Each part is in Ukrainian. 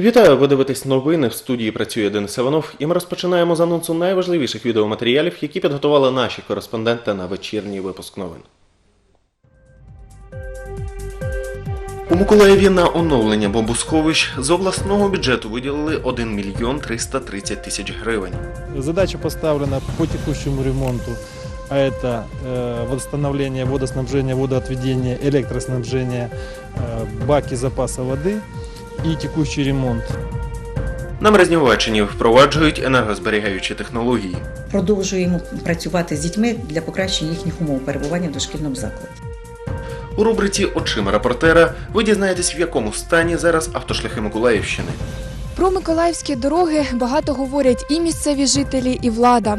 Вітаю, ви дивитесь новини. В студії працює Денис Іванов, і ми розпочинаємо з анонсу найважливіших відеоматеріалів, які підготували наші кореспонденти на вечірній випуск новин. У Миколаєві на оновлення бомбосховищ з обласного бюджету виділили 1 мільйон 330 тисяч гривень. Задача поставлена по текущему ремонту, а это э, восстановление водоснабжения, водоотведения, электроснабжения, э, баки запаса воды и текущий ремонт. На Мерезніваччині впроваджують енергозберігаючі технології. Продовжуємо працювати з дітьми для покращення їхніх умов перебування в дошкільному закладі. У рубриці Очима репортера ви дізнаєтесь, в якому стані зараз автошляхи Миколаївщини. Про миколаївські дороги багато говорять і місцеві жителі, і влада.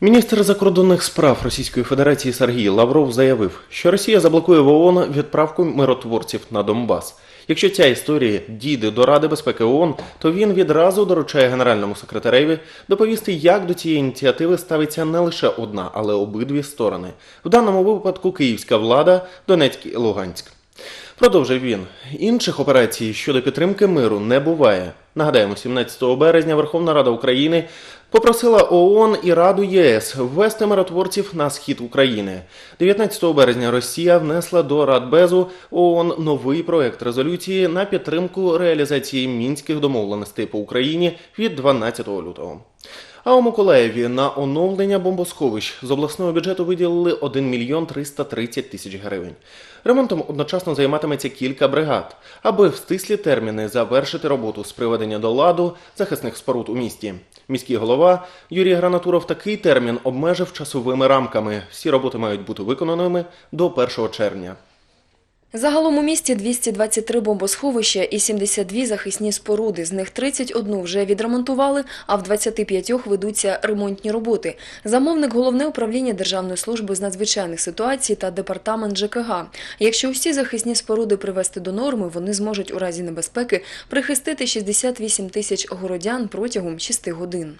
Міністр закордонних справ Російської Федерації Сергій Лавров заявив, що Росія заблокує в ООН відправку миротворців на Донбас. Якщо ця історія дійде до Ради безпеки ООН, то він відразу доручає генеральному секретареві доповісти, як до цієї ініціативи ставиться не лише одна, але обидві сторони. В даному випадку київська влада, Донецьк і Луганськ. Продовжив він. Інших операцій щодо підтримки миру не буває. Нагадаємо, 17 березня Верховна Рада України попросила ООН і Раду ЄС ввести миротворців на схід України. 19 березня Росія внесла до Радбезу ООН новий проект резолюції на підтримку реалізації мінських домовленостей по Україні від 12 лютого. А у Миколаєві на оновлення бомбосховищ з обласного бюджету виділили 1 мільйон 330 тисяч гривень. Ремонтом одночасно займатиметься кілька бригад, аби в стислі терміни завершити роботу з приведення до ладу захисних споруд у місті. Міський голова Юрій Гранатуров такий термін обмежив часовими рамками. Всі роботи мають бути виконаними до 1 червня. Загалом у місті 223 бомбосховища і 72 захисні споруди. З них 31 вже відремонтували, а в 25 ведуться ремонтні роботи. Замовник головне управління Державної служби з надзвичайних ситуацій та департамент ЖКГ. Якщо усі захисні споруди привести до норми, вони зможуть у разі небезпеки прихистити 68 тисяч городян протягом 6 годин.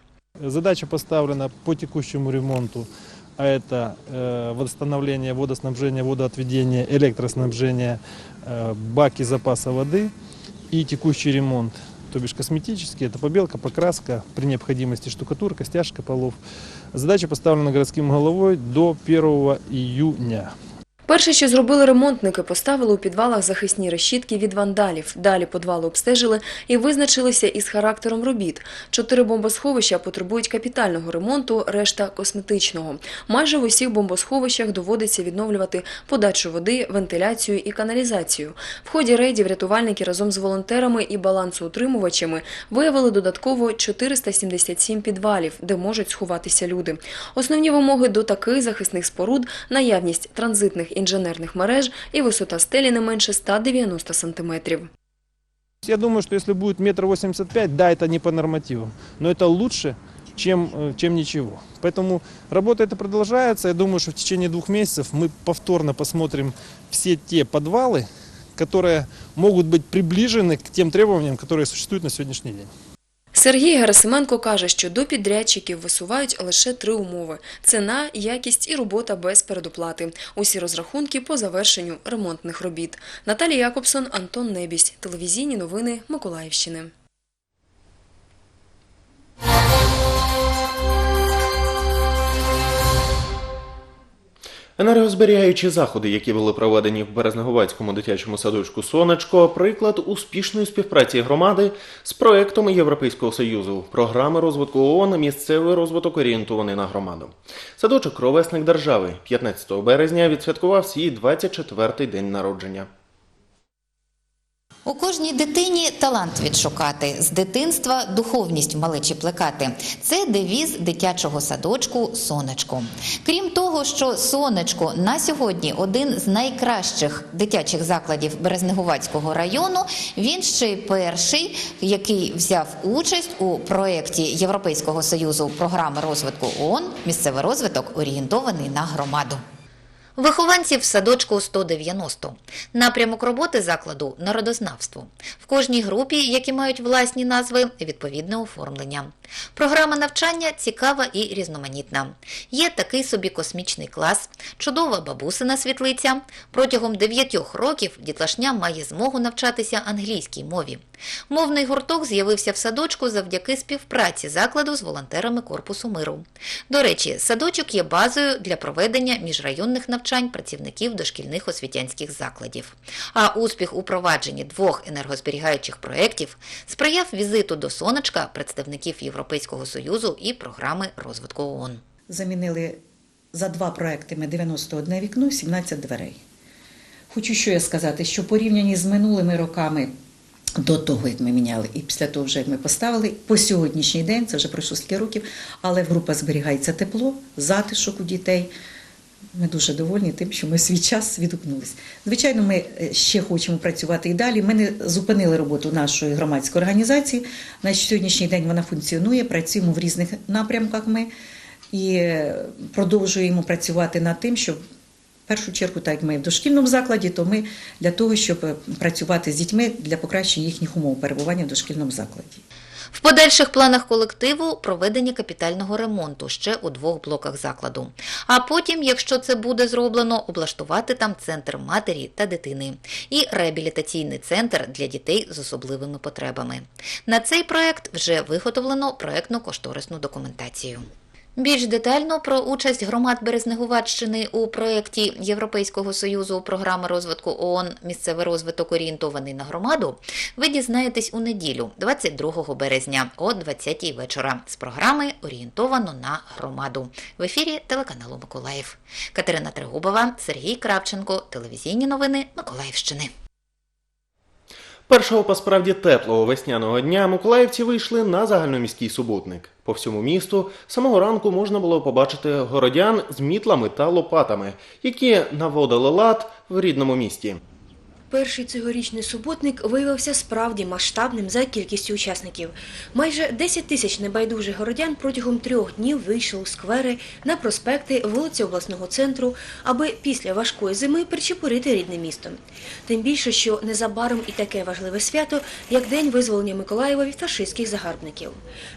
Задача поставлена по текущему ремонту, а это э, восстановление водоснабжения, водоотведения, электроснабжения, э, баки запаса воды и текущий ремонт. То бишь косметический, это побелка, покраска, при необходимости штукатурка, стяжка полов. Задача поставлена городским головой до 1 июня. Перше, що зробили ремонтники, поставили у підвалах захисні решітки від вандалів. Далі підвали обстежили і визначилися із характером робіт. Чотири бомбосховища потребують капітального ремонту, решта косметичного. Майже в усіх бомбосховищах доводиться відновлювати подачу води, вентиляцію і каналізацію. В ході рейдів рятувальники разом з волонтерами і балансоутримувачами виявили додатково 477 підвалів, де можуть сховатися люди. Основні вимоги до таких захисних споруд наявність транзитних інженерних мереж і висота стелі не менше 190 сантиметрів. Я думаю, что если будет метр восемьдесят пять, да, это не по нормативам, но это лучше, чем, э, чем ничего. Поэтому работа эта продолжается. Я думаю, что в течение двух месяцев мы повторно посмотрим все те подвалы, которые могут быть приближены к тем требованиям, которые существуют на сегодняшний день. Сергій Герасименко каже, що до підрядчиків висувають лише три умови: ціна, якість і робота без передоплати. Усі розрахунки по завершенню ремонтних робіт. Наталія Якобсон, Антон Небісь. Телевізійні новини Миколаївщини. Енергозберігаючі заходи, які були проведені в Березнеговацькому дитячому садочку Сонечко, приклад успішної співпраці громади з проектом Європейського союзу, програми розвитку ООН місцевий розвиток орієнтований на громаду. Садочок ровесник держави 15 березня відсвяткував свій 24-й день народження. У кожній дитині талант відшукати з дитинства духовність в малечі плекати. Це девіз дитячого садочку Сонечко. Крім того, що сонечко на сьогодні один з найкращих дитячих закладів Березнеговацького району. Він ще й перший, який взяв участь у проєкті Європейського союзу програми розвитку ООН «Місцевий розвиток орієнтований на громаду. Вихованців в садочку 190. Напрямок роботи закладу народознавство. В кожній групі, які мають власні назви, відповідне оформлення. Програма навчання цікава і різноманітна. Є такий собі космічний клас, чудова бабусина світлиця. Протягом 9 років дітлашня має змогу навчатися англійській мові. Мовний гурток з'явився в садочку завдяки співпраці закладу з волонтерами Корпусу миру. До речі, садочок є базою для проведення міжрайонних навчань працівників дошкільних освітянських закладів. А успіх у провадженні двох енергозберігаючих проєктів сприяв візиту до сонечка представників Європейського Союзу і програми розвитку ООН. Замінили за два проекти ми 91 вікно, 17 дверей. Хочу що я сказати, що порівняні з минулими роками до того, як ми міняли, і після того, вже як ми поставили, по сьогоднішній день, це вже пройшло скільки років, але група зберігається тепло, затишок у дітей. Ми дуже довольні тим, що ми свій час відгукнулись. Звичайно, ми е, ще хочемо працювати і далі. Ми не зупинили роботу нашої громадської організації. На сьогоднішній день вона функціонує, працюємо в різних напрямках. Ми і е, продовжуємо працювати над тим, щоб в першу чергу, так як ми в дошкільному закладі, то ми для того, щоб е, працювати з дітьми для покращення їхніх умов перебування в дошкільному закладі. В подальших планах колективу проведення капітального ремонту ще у двох блоках закладу. А потім, якщо це буде зроблено, облаштувати там центр матері та дитини і реабілітаційний центр для дітей з особливими потребами. На цей проект вже виготовлено проектно-кошторисну документацію. Більш детально про участь громад Березнегуватщини у проєкті Європейського союзу програми розвитку ООН Місцевий розвиток орієнтований на громаду. Ви дізнаєтесь у неділю, 22 березня о 20 вечора. З програми орієнтовано на громаду в ефірі телеканалу Миколаїв. Катерина Трегубова, Сергій Кравченко. Телевізійні новини Миколаївщини. Першого по справді теплого весняного дня миколаївці вийшли на загальноміський суботник. По всьому місту самого ранку можна було побачити городян з мітлами та лопатами, які наводили лад в рідному місті. Перший цьогорічний суботник виявився справді масштабним за кількістю учасників. Майже 10 тисяч небайдужих городян протягом трьох днів вийшли у сквери на проспекти вулиці обласного центру, аби після важкої зими причепурити рідне місто. Тим більше, що незабаром і таке важливе свято, як День визволення Миколаєва від фашистських загарбників.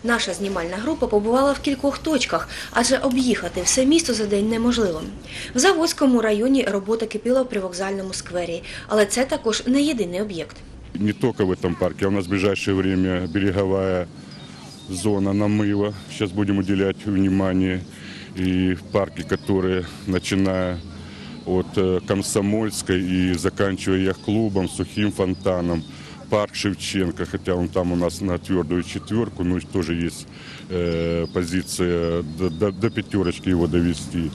Наша знімальна група побувала в кількох точках, адже об'їхати все місто за день неможливо. В Заводському районі робота кипіла в привокзальному сквері, але це також не єдиний об'єкт. Не только в этом парке, а у нас в ближайшее время береговая зона намыва. Сейчас будем уделять внимание. И парки, которые, начиная от э, Комсомольской и заканчивая яхт-клубом, Сухим фонтаном, парк Шевченко, хотя он там у нас на твердую четверку, но тоже есть э, позиция до, до- до пятерочки его довести.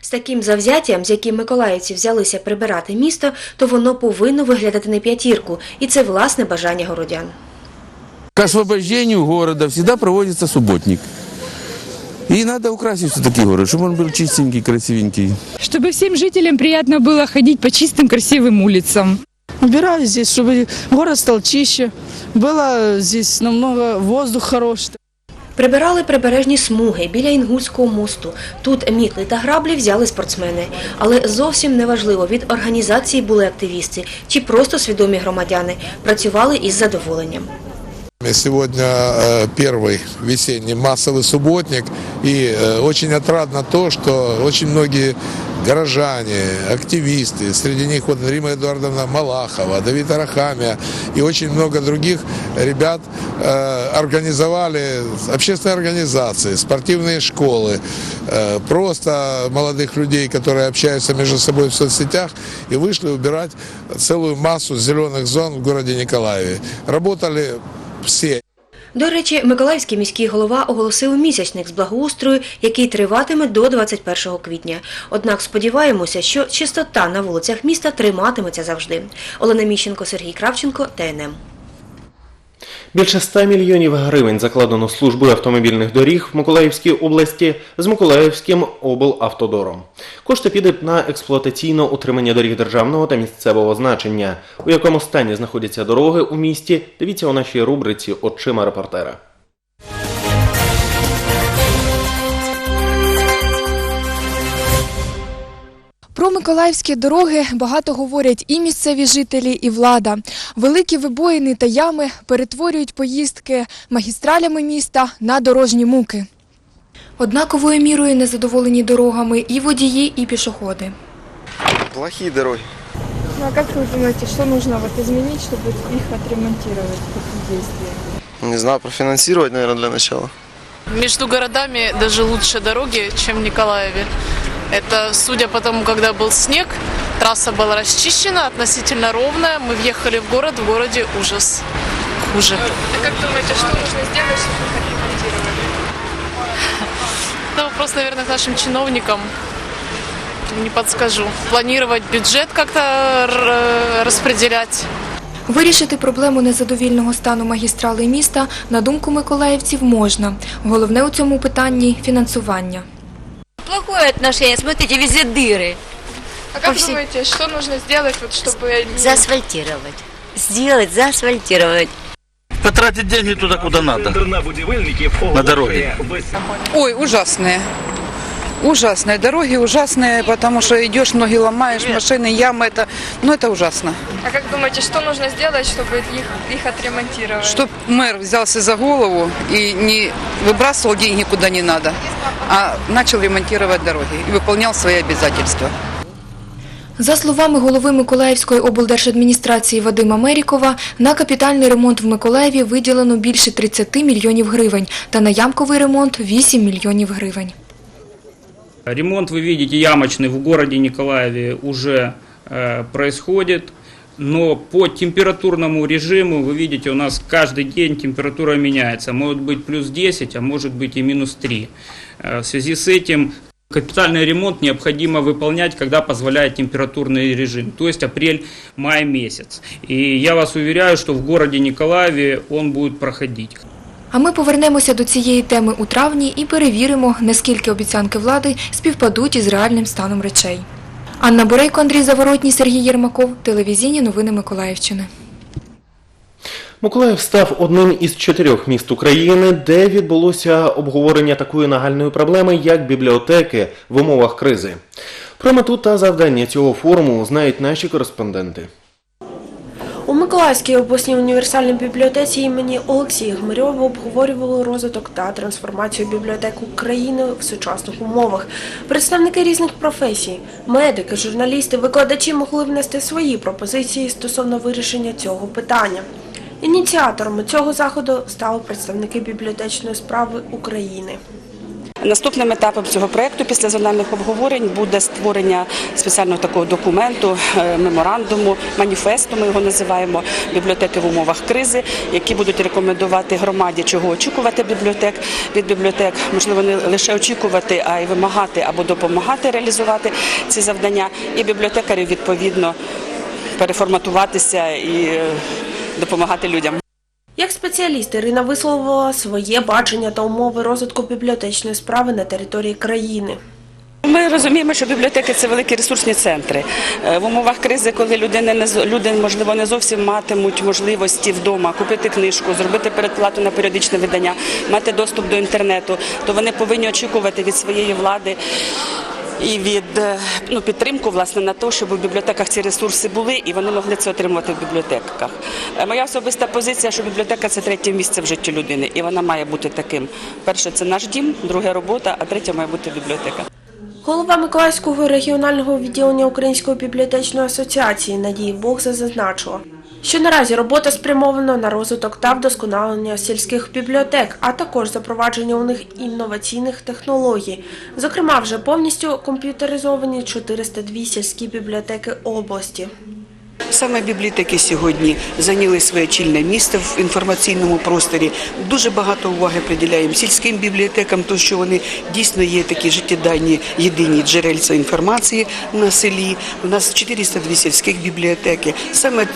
З таким завзяттям, з яким миколаївці взялися прибирати місто, то воно повинно виглядати на п'ятірку, і це власне бажання городян. К освобождению города всегда проводится субботник. И надо украсить все-таки город, чтобы он был чистенький, красивенький. чтобы всем жителям приятно было ходить по чистым красивым улицам. Убираю здесь, чтобы город стал чище. Было здесь намного воздух хороший. Прибирали прибережні смуги біля Інгульського мосту. Тут мітли та граблі взяли спортсмени. Але зовсім неважливо, від організації були активісти чи просто свідомі громадяни. Працювали із задоволенням. Сегодня э, первый весенний массовый субботник. И э, очень отрадно то, что очень многие горожане, активисты, среди них вот Рима Эдуардовна Малахова, Давид Арахамия и очень много других ребят э, организовали общественные организации, спортивные школы, э, просто молодых людей, которые общаются между собой в соцсетях и вышли убирать целую массу зеленых зон в городе Николаеве. Работали все. До речі, Миколаївський міський голова оголосив місячник з благоустрою, який триватиме до 21 квітня. Однак сподіваємося, що чистота на вулицях міста триматиметься завжди. Олена Міщенко, Сергій Кравченко, ТНМ. Більше 100 мільйонів гривень закладено службою автомобільних доріг в Миколаївській області з Миколаївським облавтодором. Кошти підуть на експлуатаційне утримання доріг державного та місцевого значення. У якому стані знаходяться дороги у місті, дивіться у нашій рубриці Очима репортера. Миколаївські дороги багато говорять і місцеві жителі, і влада. Великі вибоїни та ями перетворюють поїздки магістралями міста на дорожні муки. Однаковою мірою незадоволені дорогами і водії, і пішоходи. Плохие дороги. Ну а як ви думаєте, що потрібно вот змінити, щоб їх відремонтувати? Не знаю, профинансировать, наверное, для начала. Между городами даже лучше дороги, чем в Николаеве. Это, судя по тому, когда был снег, трасса была расчищена, относительно ровная. Мы въехали в город, в городе ужас. Хуже. А как думаете, что нужно сделать, чтобы их отремонтировали? Это вопрос, наверное, к нашим чиновникам. Не подскажу. Планировать бюджет как-то р- распределять. Вирішити проблему незадовільного стану магістрали міста, на думку миколаївців, можна. Головне у цьому питанні фінансування. Плохое отношение, смотрите, везде дыры. А как всей- думаете, что нужно сделать, вот, чтобы Заасфальтировать. Сделать, заасфальтировать. Потратить деньги туда, куда надо. На дороге. Ой, ужасные. Ужасные дороги, ужасные, потому что идешь, ноги ломаешь, машины, ямы, это, ну это ужасно. А как думаете, что нужно сделать, чтобы их, их отремонтировать? Чтоб мэр взялся за голову и не выбрасывал деньги куда не надо, а начал ремонтировать дороги и выполнял свои обязательства. За словами голови Миколаївської облдержадміністрації Вадима Мерікова, на капітальний ремонт в Миколаєві виділено більше 30 мільйонів гривень та на ямковий ремонт 8 мільйонів гривень. Ремонт, вы видите, ямочный в городе Николаеве уже э, происходит. Но по температурному режиму, вы видите, у нас каждый день температура меняется. Может быть плюс 10, а может быть и минус 3. Э, В связи с этим капитальный ремонт необходимо выполнять, когда позволяет температурный режим, то есть апрель-май месяц. И я вас уверяю, что в городе Николаеве он будет проходить. А ми повернемося до цієї теми у травні і перевіримо, наскільки обіцянки влади співпадуть із реальним станом речей. Анна Борейко, Андрій Заворотній, Сергій Єрмаков. Телевізійні новини Миколаївщини. Миколаїв став одним із чотирьох міст України, де відбулося обговорення такої нагальної проблеми, як бібліотеки в умовах кризи. Про мету та завдання цього форуму знають наші кореспонденти. Миколаївській обласній універсальній бібліотеці імені Олексія Гмирьова обговорювали розвиток та трансформацію бібліотек України в сучасних умовах. Представники різних професій, медики, журналісти, викладачі могли внести свої пропозиції стосовно вирішення цього питання. Ініціаторами цього заходу стали представники бібліотечної справи України. Наступним етапом цього проекту після зональних обговорень буде створення спеціального такого документу, е, меморандуму, маніфесту. Ми його називаємо бібліотеки в умовах кризи, які будуть рекомендувати громаді, чого очікувати бібліотек від бібліотек. Можливо, не лише очікувати, а й вимагати або допомагати реалізувати ці завдання. І бібліотекарів відповідно переформатуватися і е, допомагати людям. Як спеціаліст Ірина висловила своє бачення та умови розвитку бібліотечної справи на території країни. Ми розуміємо, що бібліотеки це великі ресурсні центри. Е, В умовах кризи, коли людини не люди, можливо, не зовсім матимуть можливості вдома купити книжку, зробити передплату на періодичне видання, мати доступ до інтернету, то вони повинні очікувати від своєї влади. І від е, ну, підтримку власне на те, щоб у бібліотеках ці ресурси були, і вони могли це отримувати в бібліотеках. Е, Моя особиста позиція, що бібліотека це третє місце в житті людини, і вона має бути таким. Перше це наш дім, друге робота, а третє має бути бібліотека. Голова Миколаївського регіонального відділення Української бібліотечної асоціації Надії Богза зазначила, що наразі робота спрямована на розвиток та вдосконалення сільських бібліотек, а також запровадження у них інноваційних технологій. Зокрема, вже повністю комп'ютеризовані 402 сільські бібліотеки області. Саме бібліотеки сьогодні зайняли своє чільне місце в інформаційному просторі. Дуже багато уваги приділяємо сільським бібліотекам, тому що вони дійсно є такі життєдайні єдині джерельця інформації на селі. У нас 402 сільських бібліотеки. Саме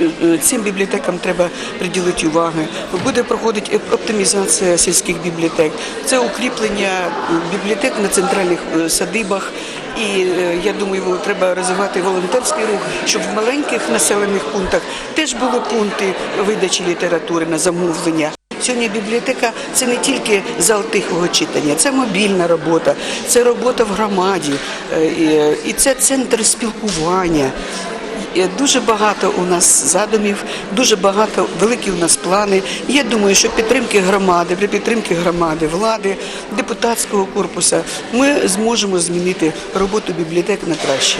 е, е, цим бібліотекам треба приділити увагу. Буде проходити оптимізація сільських бібліотек. Це укріплення бібліотек на центральних е, садибах. І е, я думаю, треба розвивати волонтерський рух, щоб в маленьких населених пунктах теж були пункти видачі літератури на замовлення. Сьогодні бібліотека це не тільки зал тихого читання, це мобільна робота, це робота в громаді, е, і- і це центр спілкування. Дуже багато у нас задумів, дуже багато великі у нас плани. Я думаю, що підтримки громади, при підтримки громади, влади, депутатського корпусу ми зможемо змінити роботу бібліотек на краще.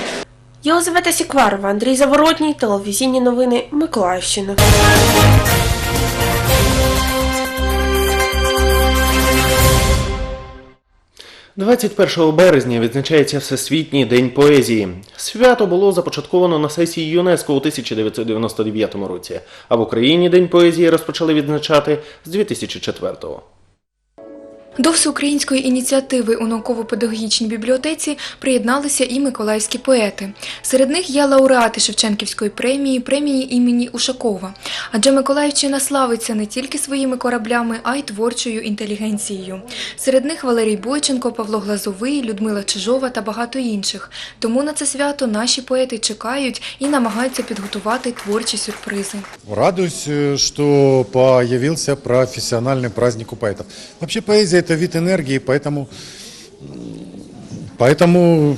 Єлизавета Сікварова, Андрій Заворотній, телевізійні новини Миколаївщини. 21 березня відзначається Всесвітній день поезії. Свято було започатковано на сесії ЮНЕСКО у 1999 році, а в Україні День поезії розпочали відзначати з 2004-го. До всеукраїнської ініціативи у науково-педагогічній бібліотеці приєдналися і миколаївські поети. Серед них є лауреати Шевченківської премії, премії імені Ушакова. Адже Миколаївщина славиться не тільки своїми кораблями, а й творчою інтелігенцією. Серед них Валерій Бойченко, Павло Глазовий, Людмила Чижова та багато інших. Тому на це свято наші поети чекають і намагаються підготувати творчі сюрпризи. Радуюсь, э, что появился профессиональный праздник у поэтов. Вообще поэзия – это вид энергии, поэтому, поэтому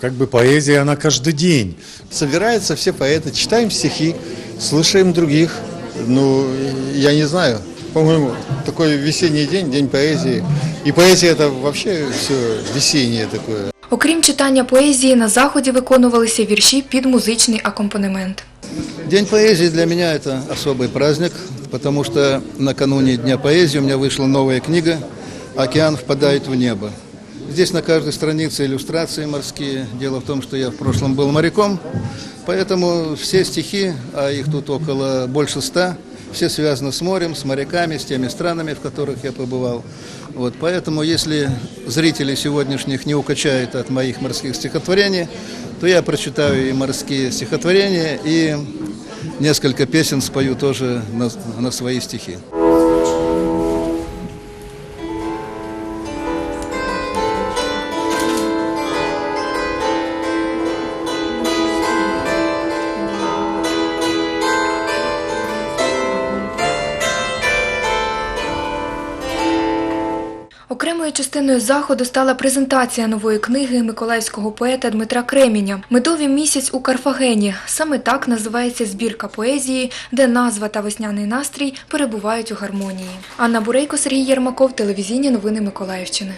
как бы поэзия, она каждый день. Собираются все поэты, читаем стихи, слушаем других. Ну, я не знаю, по-моему, такой весенний день, день поэзии. И поэзия это вообще все весеннее такое. Окрім читання поезії, на заході виконувалися вірші під музичний акомпанемент. День поэзии для меня это особый праздник, потому что накануне Дня поэзии у меня вышла новая книга «Океан впадает в небо». Здесь на каждой странице иллюстрации морские. Дело в том, что я в прошлом был моряком, поэтому все стихи, а их тут около больше ста, все связаны с морем, с моряками, с теми странами, в которых я побывал. Вот, поэтому, если зрители сегодняшних не укачают от моих морских стихотворений, то я прочитаю и морские стихотворения, и несколько песен спою тоже на, на свои стихи. Окремою частиною заходу стала презентація нової книги миколаївського поета Дмитра Креміня Медовий місяць у Карфагені. Саме так називається збірка поезії, де назва та весняний настрій перебувають у гармонії. Анна Бурейко, Сергій Єрмаков, телевізійні новини Миколаївщини.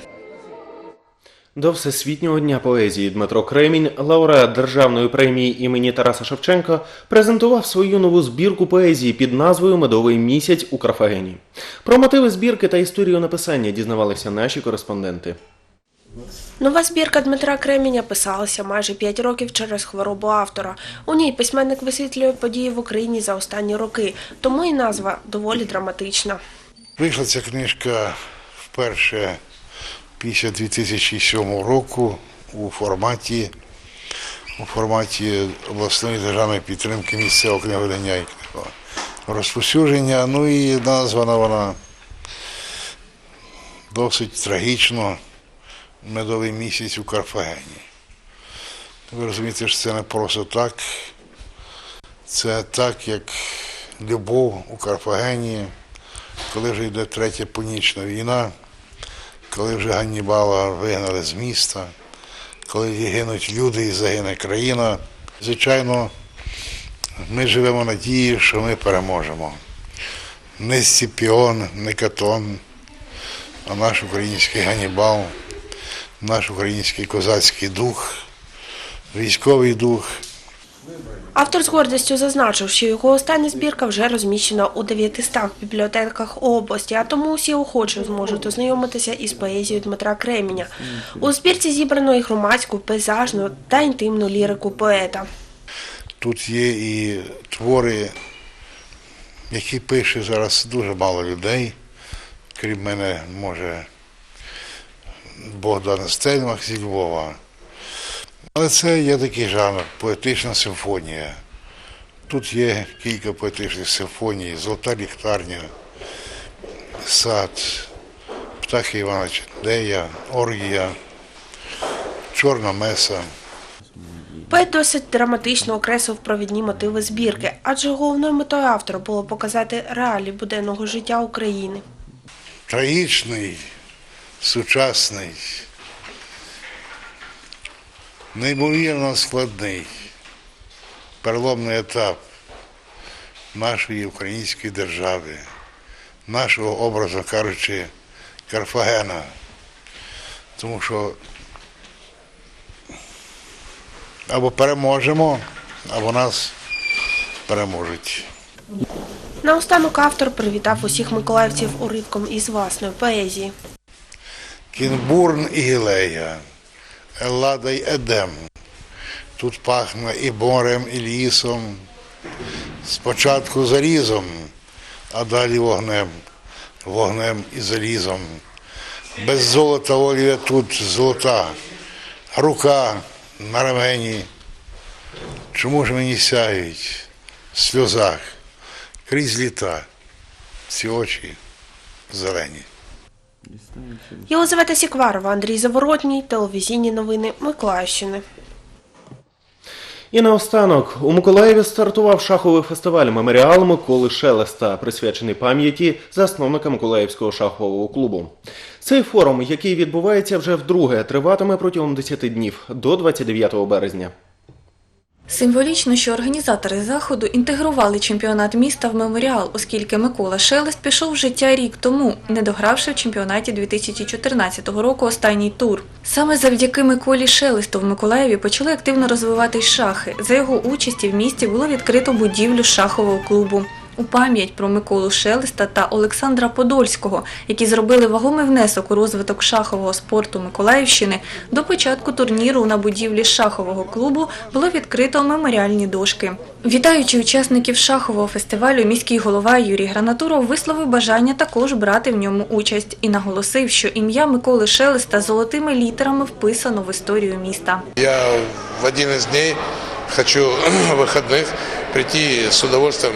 До Всесвітнього дня поезії Дмитро Кремінь, лауреат Державної премії імені Тараса Шевченка, презентував свою нову збірку поезії під назвою Медовий місяць у Карфагені. Про мотиви збірки та історію написання дізнавалися наші кореспонденти. Нова збірка Дмитра Креміня писалася майже 5 років через хворобу автора. У ній письменник висвітлює події в Україні за останні роки, тому і назва доволі драматична. Вийшла ця книжка вперше після 2007 року у форматі, у форматі обласної державної підтримки місцевого книговидання і розповсюдження. Ну і названа вона досить трагічно медовий місяць у Карфагені. Ви розумієте, що це не просто так. Це так, як любов у Карфагені, коли вже йде третя понічна війна, коли вже Ганнібала вигнали з міста, коли гинуть люди і загине країна. Звичайно, ми живемо надією, що ми переможемо. Не Сципіон, не Катон, а наш український Ганнібал, наш український козацький дух, військовий дух. Автор з гордістю зазначив, що його остання збірка вже розміщена у 900 бібліотеках області, а тому усі охочі зможуть ознайомитися із поезією Дмитра Креміня. У збірці зібрано і громадську, пейзажну та інтимну лірику поета. Тут є і твори, які пише зараз дуже мало людей. Крім мене, може, Богдан Стельмах зі Львова. Але це є такий жанр поетична симфонія. Тут є кілька поетичних симфоній, Золота ліхтарня, сад, Птахи Івана Чендея, Оргія, Чорна меса. Поет досить драматично окреслив провідні мотиви збірки, адже головною метою автора було показати реалії буденного життя України. Трагічний, сучасний, неймовірно складний, переломний етап нашої української держави, нашого образу кажучи, Карфагена. Тому що або переможемо, або нас переможуть. Наостанок автор привітав усіх миколаївців уривком із власної поезії. Кінбурн і Гілея, Еллада й Едем. Тут пахне і морем, і лісом. Спочатку залізом, а далі вогнем, вогнем і залізом. Без золота олія тут золота, рука на рамені. Чому ж мені сяють в сльозах крізь літа ці очі зелені? Єлизавета Сікварова, Андрій Заворотній, телевізійні новини Миколаївщини. І наостанок у Миколаєві стартував шаховий фестиваль Меморіал Миколи Шелеста, присвячений пам'яті засновника Миколаївського шахового клубу. Цей форум, який відбувається вже вдруге, триватиме протягом 10 днів до 29 березня. Символічно, що організатори заходу інтегрували чемпіонат міста в меморіал, оскільки Микола Шелест пішов в життя рік тому, не догравши в чемпіонаті 2014 року останній тур. Саме завдяки Миколі Шелесту в Миколаєві почали активно розвиватись шахи. За його участі в місті було відкрито будівлю шахового клубу. У пам'ять про Миколу Шелеста та Олександра Подольського, які зробили вагомий внесок у розвиток шахового спорту Миколаївщини, до початку турніру на будівлі шахового клубу було відкрито меморіальні дошки. Вітаючи учасників шахового фестивалю, міський голова Юрій Гранатуров висловив бажання також брати в ньому участь і наголосив, що ім'я Миколи Шелеста золотими літерами вписано в історію міста. Я в один из дней хочу выходных прийти с удовольствием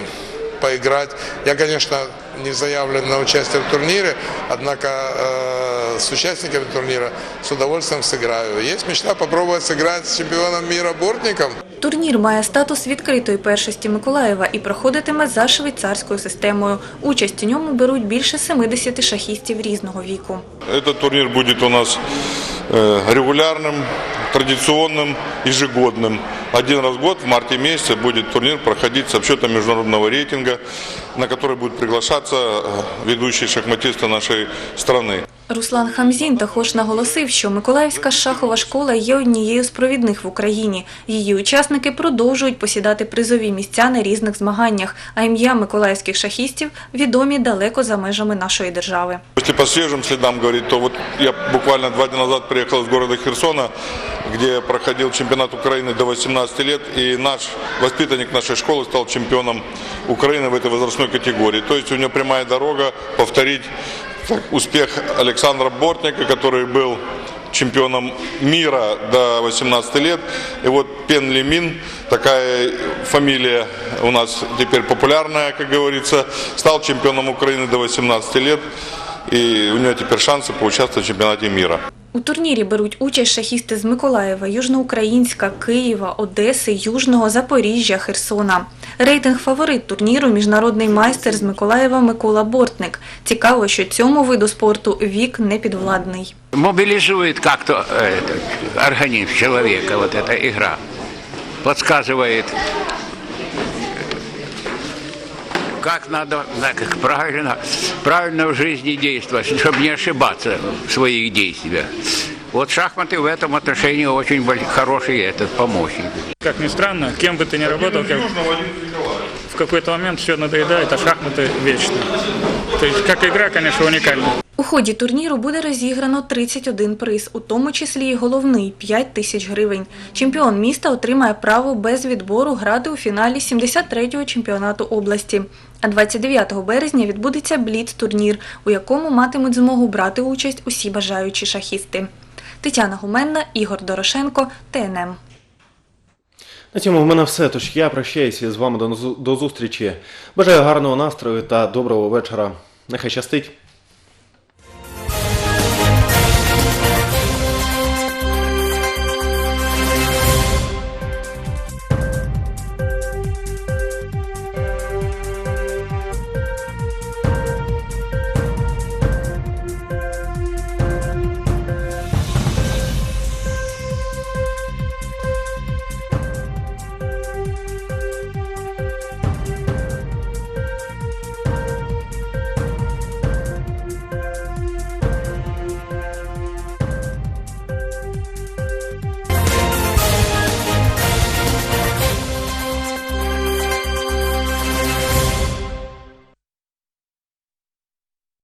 поиграть. Я, конечно, не заявлен на участие в турнире, однако э, с участниками турнира с удовольствием сыграю. Есть мечта попробовать сыграть с чемпионом мира Бортником. Турнір має статус відкритої першості Миколаєва і проходитиме за швейцарською системою. Участь у ньому беруть більше 70 шахістів різного віку. Этот турнир будет у нас э, регулярным, традиционным, ежегодным. Один раз в год, в марте месяце, будет турнир проходить с обсчетом международного рейтинга, на который будут приглашаться э, ведущие шахматисты нашей страны. Руслан Хамзін також наголосив, що Миколаївська шахова школа є однією з провідних в Україні. Її учасники продовжують посідати призові місця на різних змаганнях, а ім'я миколаївських шахістів відомі далеко за межами нашої держави. Если по свежим следам говорить, то вот я буквально два дня назад приехал из города Херсона, где проходил чемпионат Украины до 18 лет, и наш воспитанник нашей школы стал чемпионом Украины в этой возрастной категории. То есть у него прямая дорога повторить так, успех Александра Бортника, который был чемпионом мира до 18 лет. И вот Пен Лемин, такая фамилия у нас теперь популярная, как говорится, стал чемпионом Украины до 18 лет. И у него теперь шансы поучаствовать в чемпионате мира. У турнірі беруть участь шахісти з Миколаєва, Южноукраїнська, Києва, Одеси, Южного, Запоріжжя, Херсона. Рейтинг фаворит турніру міжнародний майстер з Миколаєва Микола Бортник. Цікаво, що цьому виду спорту вік не підвладний. мобилизует как-то э, этот, организм человека, вот эта игра. Подсказывает, как надо на- как правильно, правильно в жизни действовать, чтобы не ошибаться в своих действиях. Вот шахматы в этом отношении очень хороший этот помощник. Как ни странно, кем бы ты ни работал, как- в какой-то момент все надоедает, а шахматы вечно. То есть как игра, конечно, уникальна. У ході турніру буде розіграно 31 приз, у тому числі і головний 5 тисяч гривень. Чемпіон міста отримає право без відбору грати у фіналі 73-го чемпіонату області. А 29 березня відбудеться бліц-турнір, у якому матимуть змогу брати участь усі бажаючі шахісти. Тетяна Гуменна, Ігор Дорошенко, ТНМ. На цьому в мене все. Тож я прощаюся з вами до, зустрічі. Бажаю гарного настрою та доброго вечора. Нехай щастить.